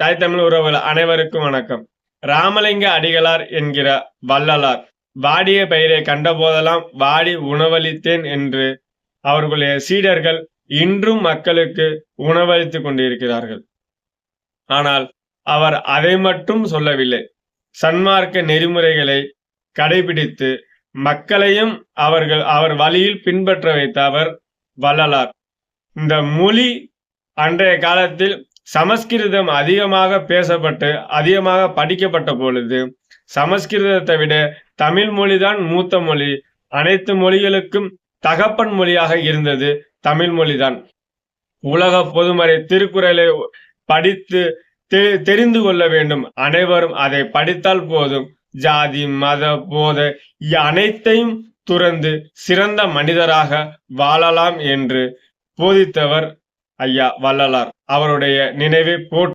தாய் தமிழ் உறவுகள் அனைவருக்கும் வணக்கம். ராமலிங்க அடிகளார் என்கிற வள்ளலார் வாடிய பெயரை கண்டபோதெல்லாம் வாடி உணவளித்தேன் என்று அவர்களுடைய சீடர்கள் இன்றும் மக்களுக்கு உணவளித்துக் கொண்டிருக்கிறார்கள். ஆனால் அவர் அதை மட்டும் சொல்லவில்லை. சன்மார்க்க நெறிமுறைகளை கடைபிடித்து மக்களையும் அவர்கள் அவர் வழியில் பின்பற்ற வைத்த அவர் வள்ளலார். இந்த மொழி அன்றைய காலத்தில் சமஸ்கிருதம் அதிகமாக பேசப்பட்டு அதிகமாக படிக்கப்பட்ட பொழுது சமஸ்கிருதத்தை விட தமிழ் மொழிதான் மூத்த மொழி. அனைத்து மொழிகளுக்கும் தகப்பன் மொழியாக இருந்தது தமிழ் மொழிதான். உலக பொதுமறை திருக்குறளை படித்து தெ- தெரிந்து கொள்ள வேண்டும். அனைவரும் அதை படித்தால் போதும். ஜாதி மத போத அனைத்தையும் துறந்து சிறந்த மனிதராக வாழலாம் என்று போதித்தவர் ஐயா வள்ளலார். அவருடைய நினைவை போற்று